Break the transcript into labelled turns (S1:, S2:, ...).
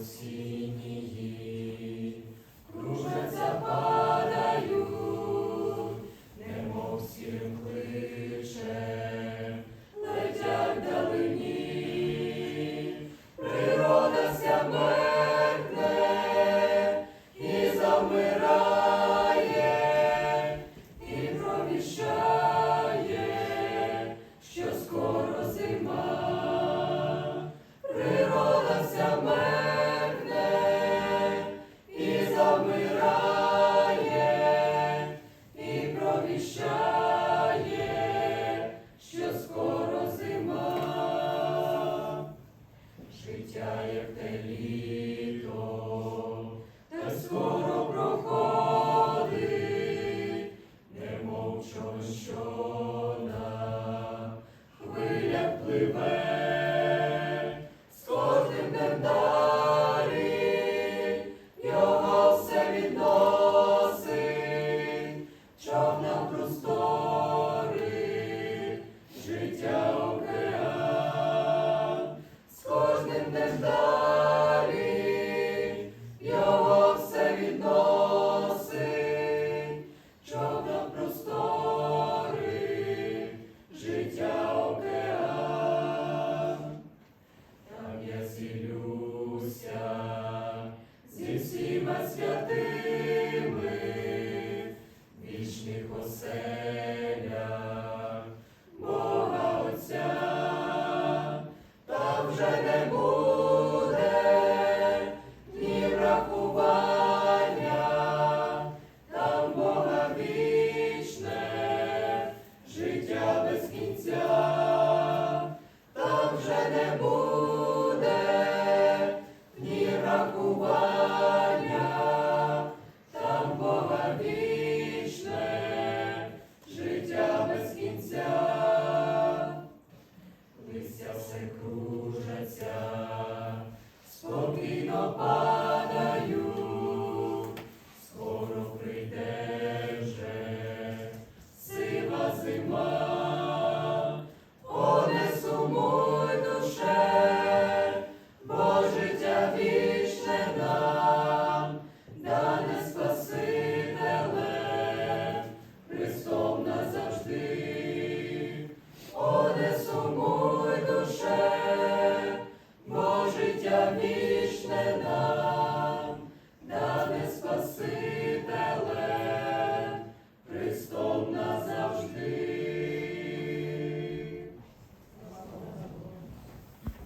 S1: осіннії. Що на хвиля пливе. над святими вічних оселях, Бога Отця, там вже не буде ні рахування, там Бога вічне, життя без кінця. Вже не буде ні рахувати. серця, спокійно падаю, скоро прийде сива зима, О, не сумуй бо життя вічне нам.